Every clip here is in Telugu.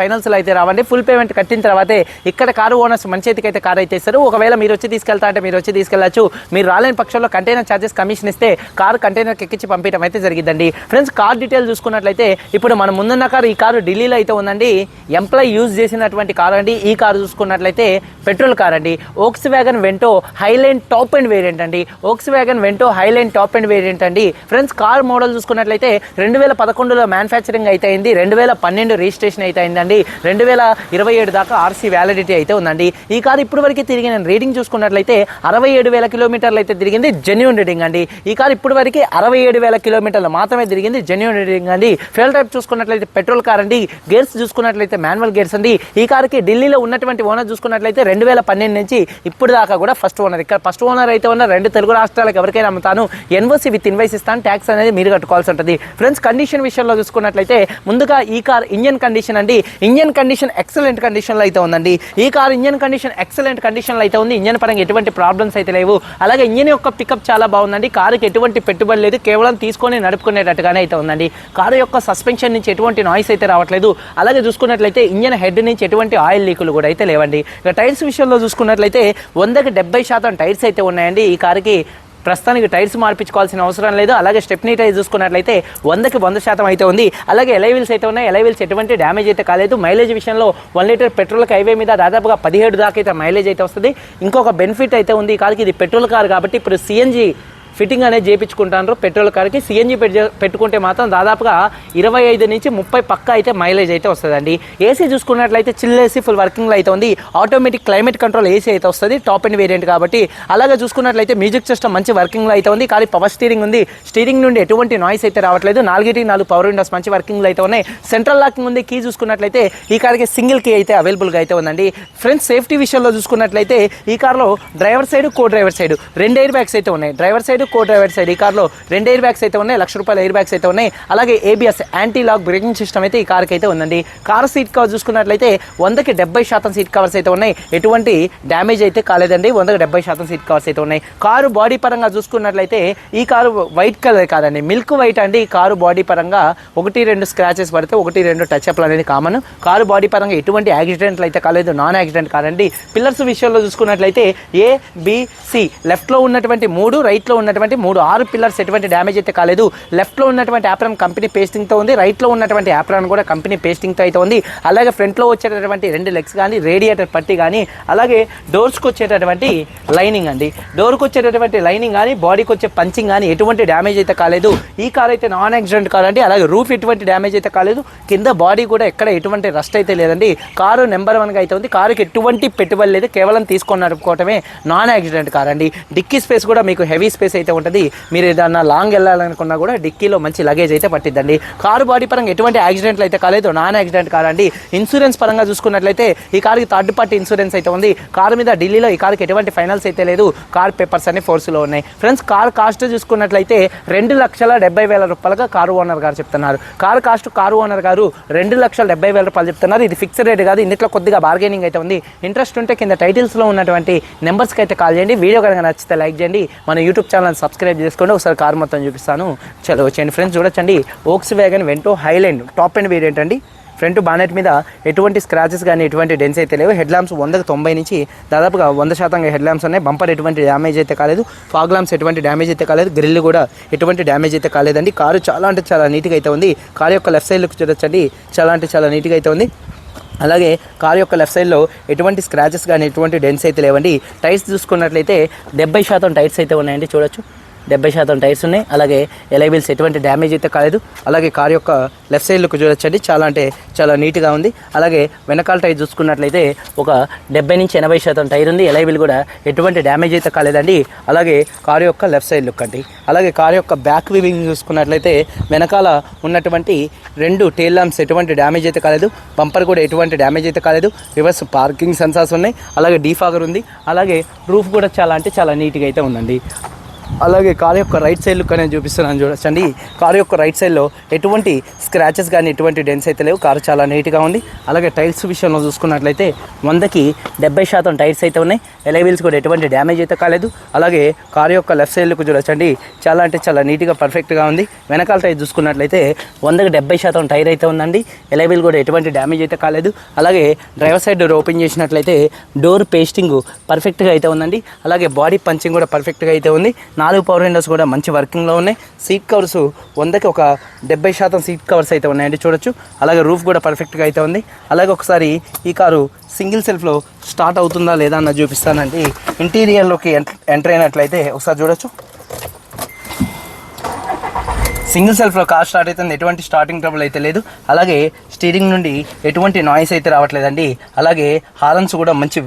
ఫైనల్స్లో అయితే రావండి. ఫుల్ పేమెంట్ కట్టిన తర్వాతే ఇక్కడ కారు ఓనర్స్ మంచి చేతికి అయితే కారు అయితే ఇస్తారు. ఒకవేళ మీరు వచ్చి తీసుకెళ్తా అంటే మీరు వచ్చి తీసుకెళ్ళచ్చు. మీరు రాలేని పక్షంలో కంటైనర్ ఛార్జెస్ కమిషన్ ఇస్తే కారు కంటైనర్కి ఎక్కించి పంపించడం అయితే జరిగిందండి ఫ్రెండ్స్ కార్ డీటెయిల్ చూసుకున్నట్లయితే ఇప్పుడు మనం ముందున్న కారు ఈ కారు ఢిల్లీలో అయితే ఉందండి. ఎంప్లాయ్ యూజ్ చేసినటువంటి కారు అండి. ఈ కారు చూసుకున్నట్లయితే పెట్రోల్ కార్ అండి. Volkswagen Vento Highline top end variant అండి. Volkswagen Vento Highline top end variant అండి. ఫ్రెండ్స్ కార్ మోడల్ చూసుకున్నట్లయితే రెండు వేల పదకొండులో మ్యానుఫ్యాక్చరింగ్ అయితే అయింది. రెండు వేల పన్నెండు రిజిస్ట్రేషన్ అయితే అయిందండి. రెండు వేల ఇరవై ఏడు దాకా ఆర్సీ వ్యాలిడిటీ అయితే ఉందండి. ఈ కార్ ఇప్పటి వరకు తిరిగి నేను రీడింగ్ చూసుకున్నట్లయితే అరవై ఏడు వేల కిలోమీటర్లు అయితే తిరిగింది జెన్యున్ రీడింగ్ అండి. ఈ కార్ ఇప్పుడు వరకు అరవై ఏడు వేల కిలోమీటర్లు మాత్రమే తిరిగింది జెన్యున్ రీడింగ్ అండి. ఫ్యూల్ టైప్ చూసుకున్నట్లయితే పెట్రోల్ కార్ అండి. గేర్స్ చూసుకున్నట్లయితే మాన్యువల్ గేర్స్ అండి. ఈ కారుకి ఢిల్లీలో ఉన్నటువంటి ఓనర్ చూసుకున్నట్లయితే రెండు వేల పన్నెండు నుంచి ఇప్పుడు దాకా కూడా ఫస్ట్ ఓనర్ ఇక్కడ ఫస్ట్ ఓనర్ అయితే ఉన్న రెండు తెలుగు రాష్ట్రాలకు ఎవరికైనా అమ్ముతాను. ఎన్ఓసి విత్ ఇన్వైస్ ఇస్తాను. ట్యాక్స్ అనేది మీరు కట్టుకోవాల్సి ఉంటుంది. ఫ్రెండ్స్ కండిషన్ విషయంలో చూసుకున్నట్లయితే ముందుగా ఈ కార్ ఇంజన్ కండిషన్ అండి. ఇంజన్ కండిషన్ ఎక్సలెంట్ కండిషన్లో అయితే ఉందండి. ఈ కార్ ఇంజన్ కండిషన్ ఎక్సలెంట్ కండిషన్లో అయితే ఉంది. ఇంజన్ పరంగా ఎటువంటి ప్రాబ్లమ్స్ అయితే లేవు. అలాగే ఇంజన్ యొక్క పికప్ చాలా బాగుందండి. కారుకి ఎటువంటి పెట్టుబడి లేదు. కేవలం తీసుకొని నడుపుకునేటట్టుగానే అయితే ఉందండి. కారు యొక్క సస్పెన్షన్ నుంచి ఎటువంటి నాయిస్ అయితే రావట్లేదు. అలాగే చూసుకున్నట్లయితే ఇంజన్ హెడ్ నుంచి ఎటువంటి ఆయిల్ లీకులు కూడా అయితే లేవండి. ఇక టైర్స్ విషయంలో చూసుకున్నట్లయితే వందకి డెబ్బై శాతం టైర్స్ అయితే ఉన్నాయండి. ఈ కారుకి ప్రస్తుతానికి టైర్స్ మార్పించుకోవాల్సిన అవసరం లేదు. అలాగే స్టెప్నీ టైర్ చూసుకున్నట్లయితే వందకి వంద శాతం అయితే ఉంది. అలాగే ఎలైవిల్స్ అయితే ఉన్నాయి. ఎలైవిల్స్ ఎటువంటి డ్యామేజ్ అయితే కాలేదు. మైలేజ్ విషయంలో వన్ లీటర్ పెట్రోల్ హైవే మీద దాదాపుగా పదిహేడు దాకా అయితే మైలేజ్ అయితే వస్తుంది. ఇంకొక బెనిఫిట్ అయితే ఉంది. ఈ కార్కి ఇది పెట్రోల్ కార్ కాబట్టి ఇప్పుడు సిఎన్జి ఫిట్టింగ్ అనేది చేయించుకుంటారు పెట్రోల్ కార్కి సిఎన్జి పెట్టుకుంటే మాత్రం దాదాపుగా ఇరవై ఐదు నుంచి ముప్పై పక్క అయితే మైలేజ్ అయితే వస్తుందండి. ఏసీ చూసుకున్నట్లయితే చిల్ ఏసీ ఫుల్ వర్కింగ్లో అయితే ఉంది. ఆటోమేటిక్ క్లైమేట్ కంట్రోల్ ఏసీ అయితే వస్తుంది. టాప్ అండ్ వేరియంట్ కాబట్టి అలాగే చూసుకున్నట్లయితే మ్యూజిక్ సిస్టమ్ మంచి వర్కింగ్లో అయితే ఉంది. కానీ పవర్ స్టీరింగ్ ఉంది. స్టీరింగ్ నుండి ఎటువంటి నాయిస్ అయితే రావట్లేదు. నాలుగిటి నాలుగు పవర్ విండోస్ మంచి వర్కింగ్లో అయితే ఉన్నాయి. సెంట్రల్ లాకింగ్ ఉంది. కీ చూసుకున్నట్లయితే ఈ కార్కి సింగిల్ కీ అయితే అవైలబుల్గా అయితే ఉందండి. ఫ్రెండ్స్ సేఫ్టీ విషయంలో చూసుకున్నట్లయితే ఈ కార్లో driver side co driver side రెండు ఎయిర్ బ్యాగ్స్ అయితే ఉన్నాయి. Driver side co driver side ఈ కార్లో రెండు ఎయిర్ బ్యాగ్స్ అయితే ఉన్నాయి లక్ష రూపాయల ఎయిర్ బ్యాగ్స్ అయితే ఉన్నాయి. అలాగే ABS anti lock braking system అయితే ఈ కార్కి అయితే ఉందండి. కార్ సీట్ కవర్ చూసుకున్నట్లయితే వందకి డెబ్బై శాతం సీట్ కవర్స్ అయితే ఉన్నాయి. ఎటువంటి డ్యామేజ్ అయితే కాలేదండి. వందకి డెబ్బై శాతం సీట్ కవర్స్ అయితే ఉన్నాయి. కారు బాడీ పరంగా చూసుకున్నట్లయితే ఈ కారు వైట్ కలర్ కాదండి. మిల్క్ వైట్ అండి. ఈ కారు బాడీ పరంగా ఒకటి రెండు స్క్రాచెస్ పడితే ఒకటి రెండు టచ్ అప్లు అనేది కామన్ కారు బాడీ పరంగా ఎటువంటి యాక్సిడెంట్లు అయితే కాలేదు. నాన్ యాక్సిడెంట్ కాదండి. పిల్లర్స్ విషయంలో చూసుకున్నట్లయితే ఏ బిసి లెఫ్ట్లో ఉన్నటువంటి మూడు రైట్లో ఉన్నటువంటి మూడు ఆరు పిల్లర్స్ ఎటువంటి డ్యామేజ్ అయితే కాలేదు. లెఫ్ట్లో ఉన్నటువంటి యాప్రాన్ కంపెనీ పేస్టింగ్తో ఉంది. రైట్లో ఉన్నటువంటి యాప్రాన్ కూడా కంపెనీ పేస్టింగ్తో అయితే ఉంది. అలాగే ఫ్రంట్లో వచ్చేటటువంటి రెండు లెగ్స్ కానీ రేడియేటర్ పట్టి కానీ అలాగే డోర్స్కి వచ్చేటటువంటి లైనింగ్ అండి. డోర్కి వచ్చేటటువంటి లైనింగ్ కానీ బాడీకి వచ్చే పంచింగ్ కానీ ఎటువంటి డ్యామేజ్ అయితే కాలేదు. ఈ కార్ అయితే నాన్ యాక్సిడెంట్ కార్ అండి. అలాగే రూఫ్ ఎటువంటి డ్యామేజ్ అయితే కాలేదు. కింద బాడీ కూడా ఎక్కడ ఎటువంటి రస్ట్ అయితే లేదండి. కారు నెంబర్ వన్గా అయితే ఉంది. కారుకి ఎటువంటి పెట్టుబడి లేదు. కేవలం తీసుకొని నడుపుకోవటమే నాన్ యాక్సిడెంట్ కార్ అండి. డిక్కీ స్పేస్ కూడా మీకు హెవీ స్పేస్ అయితే ఉంటుంది. మీరు ఏదన్నా లాంగ్ వెళ్ళాలనుకున్నా కూడా డిక్కీలో మంచి లగేజ్ అయితే పట్టిద్దండి. కారు బాడీ పరంగా ఎటువంటి యాక్సిడెంట్లు అయితే కాలేదు. నాన్ యాక్సిడెంట్ కార్ అండి ఇన్సూరెన్స్ పరంగా చూసుకున్నట్లయితే ఈ కార్కి థర్డ్ పార్టీ ఇన్సూరెన్స్ అయితే ఉంది. కారు మీద ఢిల్లీలో ఈ కార్కి ఎటువంటి ఫైనల్స్ అయితే లేదు. కార్ పేపర్స్ అన్ని ఫోర్స్లో ఉన్నాయి. ఫ్రెండ్స్ కార్ కాస్ట్ చూసుకున్నట్లయితే రెండు లక్షల డెబ్బై వేల రూపాయలుగా కారు ఓనర్ గారు చెప్తున్నారు. కారు కాస్ట్ కారు ఓనర్ గారు రెండు లక్షల డెబ్బై వేల రూపాయలు చెప్తున్నారు. ఇది ఫిక్స్డ్ రేట్ కాదు. ఇందులో కొద్దిగా బార్గెనింగ్ అయితే ఉంది. ఇంట్రెస్ట్ ఉంటే కింద టైటిల్స్లో ఉన్నటువంటి నెంబర్స్కి అయితే కాల్ చేయండి. వీడియో కనుక నచ్చితే లైక్ చేయండి. మన యూట్యూబ్ ఛానల్ సబ్స్క్రైబ్ చేసుకోండి. ఒకసారి కార్ మొత్తం చూపిస్తాను. చలో వచ్చేయండి. ఫ్రెండ్స్ చూడొచ్చండి. Volkswagen Vento Highline top end variant అండి. ఫ్రంట్ బానెట్ మీద ఎటువంటి స్క్రాచెస్ కానీ ఎటువంటి డెన్స్ అయితే లేవు. హెడ్ ల్యాంప్స్ వందకు తొంభై నుంచి దాదాపుగా వంద శాతంగా హెడ్ ల్యాంప్స్ ఉన్నాయి. బంపర్ ఎటువంటి డ్యామేజ్ అయితే కాలేదు. ఫాగ్ ల్యాంప్స్ ఎటువంటి డ్యామేజ్ అయితే కాలేదు. గ్రిల్ కూడా ఎటువంటి డ్యామేజ్ అయితే కాలేదండి. కారు చాలా అంటే చాలా నీట్గా అయితే ఉంది. కారు యొక్క లెఫ్ట్ సైడ్లోకి చూడొచ్చండి. చాలా అంటే చాలా నీట్గా అయితే ఉంది. అలాగే కార్ యొక్క లెఫ్ట్ సైడ్లో ఎటువంటి స్క్రాచెస్ కానీ ఎటువంటి డెన్స్ అయితే లేవండి. టైర్స్ చూసుకున్నట్లయితే డెబ్బై శాతం టైర్స్ అయితే ఉన్నాయండి. చూడొచ్చు. డెబ్బై శాతం టైర్స్ ఉన్నాయి. అలాగే ఎలైబిల్స్ ఎటువంటి డ్యామేజ్ అయితే కాలేదు. అలాగే కార్ యొక్క లెఫ్ట్ సైడ్ లుక్ చూడొచ్చండి. చాలా అంటే చాలా నీట్గా ఉంది. అలాగే వెనకాల టైర్ చూసుకున్నట్లయితే ఒక డెబ్బై నుంచి ఎనభై శాతం టైర్ ఉంది. ఎలైబిల్ కూడా ఎటువంటి డ్యామేజ్ అయితే కాలేదండి. అలాగే కారు యొక్క లెఫ్ట్ సైడ్ లుక్ అండి. అలాగే కారు యొక్క బ్యాక్ వీవింగ్ చూసుకున్నట్లయితే వెనకాల ఉన్నటువంటి రెండు టేల్ లాంప్స్ ఎటువంటి డ్యామేజ్ అయితే కాలేదు. బంపర్ కూడా ఎటువంటి డ్యామేజ్ అయితే కాలేదు. రివర్స్ పార్కింగ్ సెన్సార్స్ ఉన్నాయి. అలాగే డీఫాగర్ ఉంది. అలాగే రూఫ్ కూడా చాలా అంటే చాలా నీట్గా అయితే ఉందండి. అలాగే కారు యొక్క రైట్ సైడ్ లుక్ అనేది చూపిస్తున్నాను చూడొచ్చండి కారు యొక్క రైట్ సైడ్లో ఎటువంటి స్క్రాచెస్ కానీ ఎటువంటి డెన్స్ అయితే లేవు. కారు చాలా నీట్గా ఉంది. అలాగే టైల్స్ విషయంలో చూసుకున్నట్లయితే వందకి డెబ్బై శాతం టైర్స్ అయితే ఉన్నాయి. ఎలైవీల్స్ కూడా ఎటువంటి డ్యామేజ్ అయితే కాలేదు. అలాగే కారు యొక్క లెఫ్ట్ సైడ్ లుక్ చూడొచ్చండి చాలా అంటే చాలా నీట్గా పర్ఫెక్ట్గా ఉంది. వెనకాల టైర్ చూసుకున్నట్లయితే వందకి డెబ్బై శాతం టైర్ అయితే ఉందండి. ఎలైవీల్ కూడా ఎటువంటి డ్యామేజ్ అయితే కాలేదు. అలాగే డ్రైవర్ సైడ్ డోర్ ఓపెన్ చేసినట్లయితే డోర్ పేస్టింగ్ పర్ఫెక్ట్గా అయితే ఉందండి. అలాగే బాడీ పంచింగ్ కూడా పర్ఫెక్ట్గా అయితే ఉంది. నాలుగు పవర్ విండోస్ కూడా మంచి వర్కింగ్లో ఉన్నాయి. సీట్ కవర్స్ వందకి ఒక డెబ్బై శాతం సీట్ కవర్స్ అయితే ఉన్నాయండి చూడొచ్చు. అలాగే రూఫ్ కూడా పర్ఫెక్ట్గా అయితే ఉంది. అలాగే ఒకసారి ఈ కారు సింగిల్ సెల్ఫ్లో స్టార్ట్ అవుతుందా లేదా అన్న చూపిస్తానండి. ఇంటీరియర్లోకి ఎంటర్ అయినట్లయితే ఒకసారి చూడొచ్చు. సింగిల్ సెల్ఫ్లో కార్ స్టార్ట్ అవుతుంది. ఎటువంటి స్టార్టింగ్ ట్రబుల్ అయితే లేదు. అలాగే స్టీరింగ్ నుండి ఎటువంటి నాయిస్ అయితే రావట్లేదండి. అలాగే హారన్స్ కూడా మంచి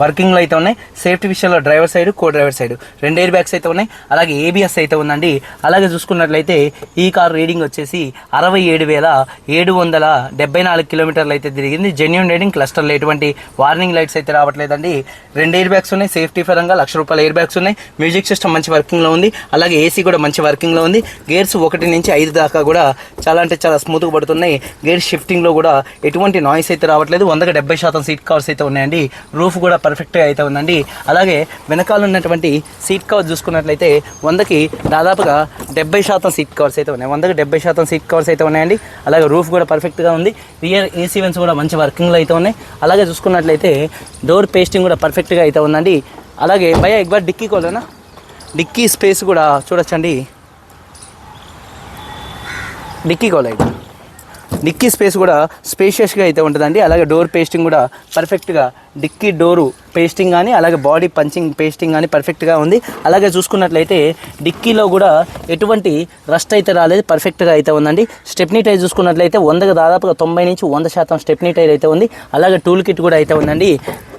వర్కింగ్లో అయితే ఉన్నాయి. సేఫ్టీ విషయంలో driver side co driver side. రెండు ఎయిర్ బ్యాగ్స్ అయితే ఉన్నాయి. అలాగే ఏబిఎస్ అయితే ఉందండి. అలాగే చూసుకున్నట్లయితే ఈ కార్ రీడింగ్ వచ్చేసి అరవై ఏడు వేల ఏడు వందల డెబ్బై నాలుగు కిలోమీటర్లు అయితే తిరిగింది. జెన్యున్ రీడింగ్ క్లస్టర్లో ఎటువంటి వార్నింగ్ లైట్స్ అయితే రావట్లేదండి. రెండు ఎయిర్ బ్యాగ్స్ ఉన్నాయి. సేఫ్టీ పరంగా లక్ష రూపాయల ఎయిర్ బ్యాగ్స్ ఉన్నాయి. మ్యూజిక్ సిస్టమ్ మంచి వర్కింగ్లో ఉంది. అలాగే ఏసీ కూడా మంచి వర్కింగ్లో ఉంది. గేర్స్ ఒకటి నుంచి ఐదు దాకా కూడా చాలా అంటే చాలా స్మూత్గా పడుతున్నాయి. గేర్ షిఫ్టింగ్లో కూడా ఎటువంటి నాయిస్ అయితే రావట్లేదు. వందకి డెబ్బై శాతం సీట్ కవర్స్ అయితే ఉన్నాయండి. రూఫ్ కూడా పర్ఫెక్ట్గా అయితే ఉందండి. అలాగే వెనకాల ఉన్నటువంటి సీట్ కవర్ చూసుకున్నట్లయితే వందకి దాదాపుగా డెబ్బై శాతం సీట్ కవర్స్ అయితే ఉన్నాయి. వందకి డెబ్బై శాతం సీట్ కవర్స్ అయితే ఉన్నాయండి. అలాగే రూఫ్ కూడా పర్ఫెక్ట్గా ఉంది. రియర్ ఏసీ వెన్స్ కూడా మంచి వర్కింగ్లో అయితే ఉన్నాయి. అలాగే చూసుకున్నట్లయితే డోర్ పేస్టింగ్ కూడా పర్ఫెక్ట్గా అయితే ఉందండి. అలాగే భయ ఎక్బార్ డిక్కీ కోలేనా? డిక్కీ స్పేస్ కూడా చూడొచ్చండి. డిక్కీ కోలే డిక్కీ స్పేస్ కూడా స్పేషియస్గా అయితే ఉంటుందండి. అలాగే డోర్ పేస్టింగ్ కూడా పర్ఫెక్ట్గా డిక్కీ డోరు పేస్టింగ్ కానీ అలాగే బాడీ పంచింగ్ పేస్టింగ్ కానీ పర్ఫెక్ట్గా ఉంది. అలాగే చూసుకున్నట్లయితే డిక్కీలో కూడా ఎటువంటి రస్ట్ అయితే రాలేదు పర్ఫెక్ట్గా అయితే ఉందండి. స్టెప్నీ టైర్ చూసుకున్నట్లయితే వందకు దాదాపుగా తొంభై నుంచి వంద శాతం స్టెప్నీ టైర్ అయితే ఉంది. అలాగే టూల్ కిట్ కూడా అయితే ఉందండి.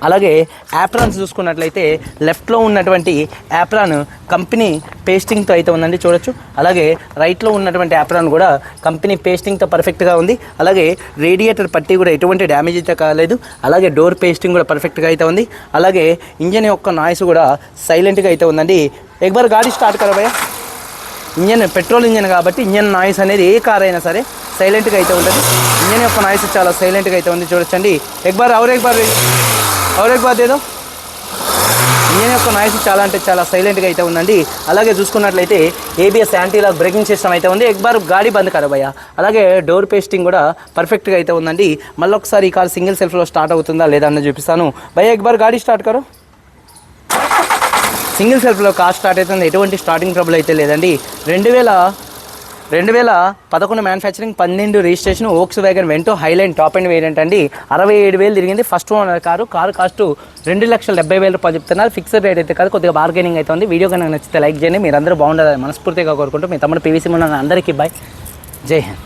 అలాగే యాప్రాన్స్ చూసుకున్నట్లయితే లెఫ్ట్లో ఉన్నటువంటి యాప్రాన్ కంపెనీ పేస్టింగ్తో అయితే ఉందండి చూడొచ్చు. అలాగే రైట్లో ఉన్నటువంటి యాప్రాన్ కూడా కంపెనీ పేస్టింగ్తో పర్ఫెక్ట్గా ఉంది. అలాగే రేడియేటర్ పట్టి కూడా ఎటువంటి డ్యామేజ్ అయితే కాలేదు. అలాగే డోర్ పేస్టింగ్ కూడా పర్ఫెక్ట్గా అయితే ఉంది. అలాగే ఇంజన్ యొక్క నాయిస్ కూడా సైలెంట్గా అయితే ఉందండి. ఎక్బార్ గాడి స్టార్ట్ కరా ఇంజన్ పెట్రోల్ ఇంజన్ కాబట్టి ఇంజన్ నాయిస్ అనేది ఏ కార్ అయినా సరే సైలెంట్గా అయితే ఉంటుంది. ఇంజన్ యొక్క నాయిస్ చాలా సైలెంట్గా అయితే ఉంది చూడొచ్చండి. ఎక్బార్ అవర్ ఎక్బార్ అవర్ ఎక్బార్ ఏదో? ఇంజన్ యొక్క నాయిస్ చాలా అంటే చాలా సైలెంట్గా అయితే ఉందండి. అలాగే చూసుకున్నట్లయితే ఏబిఎస్ యాంటీలాక్ బ్రేకింగ్ సిస్టమ్ అయితే ఉంది. ఎక్బార్ గాడి బంద్ కదా అలాగే డోర్ పేస్టింగ్ కూడా పర్ఫెక్ట్గా అయితే ఉందండి. మళ్ళీ ఒకసారి ఈ కార్ సింగిల్ సెల్ఫ్లో స్టార్ట్ అవుతుందా లేదా అని చూపిస్తాను. భయ్య ఎక్బార్ గాడి స్టార్ట్ కరో. సింగిల్ సెల్ఫ్లో కార్ స్టార్ట్ అవుతుంది. ఎటువంటి స్టార్టింగ్ ట్రబుల్ అయితే లేదండి. రెండు వేల రెండు వేల పదకొండు మ్యానుఫ్యాక్చరింగ్ పన్నెండు registration Volkswagen Vento Highline top end variant అండి. అరవై ఏడు వేలు తిరిగింది. First owner car. Car cost రెండు లక్షల డెబ్బై వేల రూపాయలు చెప్తున్నారు. ఫిక్స్డ్ రేట్ అయితే కాదు కొద్దిగా బార్గెనింగ్ అయితే ఉంది. వీడియో కనుక నచ్చితే లైక్ చేయండి. మీరు అందరూ బాగుండాలని మనస్ఫూర్తిగా కోరుకుంటూ మీ తమ్ముడు పీవీసీ ఉన్న అందరికీ బాయ్ జై హింద్.